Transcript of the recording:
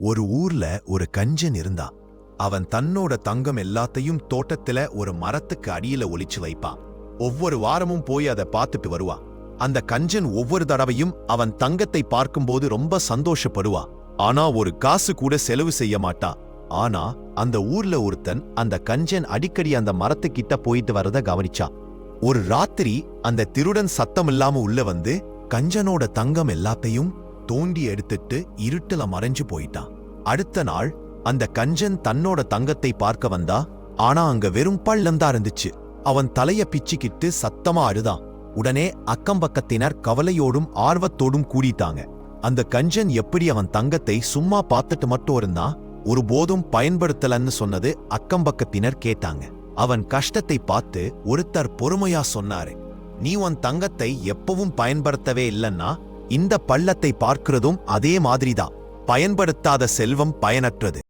ஒரு ஊர்ல ஒரு கஞ்சன் இருந்தான். அவன் தன்னோட தங்கம் எல்லாத்தையும் தோட்டத்துல ஒரு மரத்துக்கு அடியில ஒளிச்சு வைப்பான். ஒவ்வொரு வாரமும் போய் அதை பார்த்துட்டு வருவான். அந்த கஞ்சன் ஒவ்வொரு தடவையும் அவன் தங்கத்தை பார்க்கும்போது ரொம்ப சந்தோஷப்படுவான். ஆனா ஒரு காசு கூட செலவு செய்ய மாட்டான். ஆனா அந்த ஊர்ல ஒருத்தன் அந்த கஞ்சன் அடிக்கடி அந்த மரத்துக்கிட்ட போயிட்டு வரத கவனிச்சான். ஒரு ராத்திரி அந்த திருடன் சத்தம் இல்லாம உள்ள வந்து கஞ்சனோட தங்கம் எல்லாத்தையும் தோண்டி எடுத்துட்டு இருட்டுல மறைஞ்சு போயிட்டான். அடுத்த நாள் அந்த கஞ்சன் தன்னோட தங்கத்தை பார்க்க வந்தா ஆனா அங்க வெறும் பள்ளம்தான் இருந்துச்சு. அவன் தலைய பிச்சுக்கிட்டு சத்தமா அழுதான். உடனே அக்கம் பக்கத்தினர் கவலையோடும் ஆர்வத்தோடும் கூடிட்டாங்க. அந்த கஞ்சன் எப்படி அவன் தங்கத்தை சும்மா பார்த்துட்டு மட்டும் இருந்தான் ஒருபோதும் பயன்படுத்தலன்னு சொன்னது அக்கம்பக்கத்தினர் கேட்டாங்க. அவன் கஷ்டத்தை பார்த்து ஒருத்தர் பொறுமையா சொன்னாரு நீ உன் தங்கத்தை எப்பவும் பயன்படுத்தவே இல்லன்னா இந்த பள்ளத்தை பார்க்கிறதும் அதே மாதிரிதான். பயன்படுத்தாத செல்வம் பயனற்றது.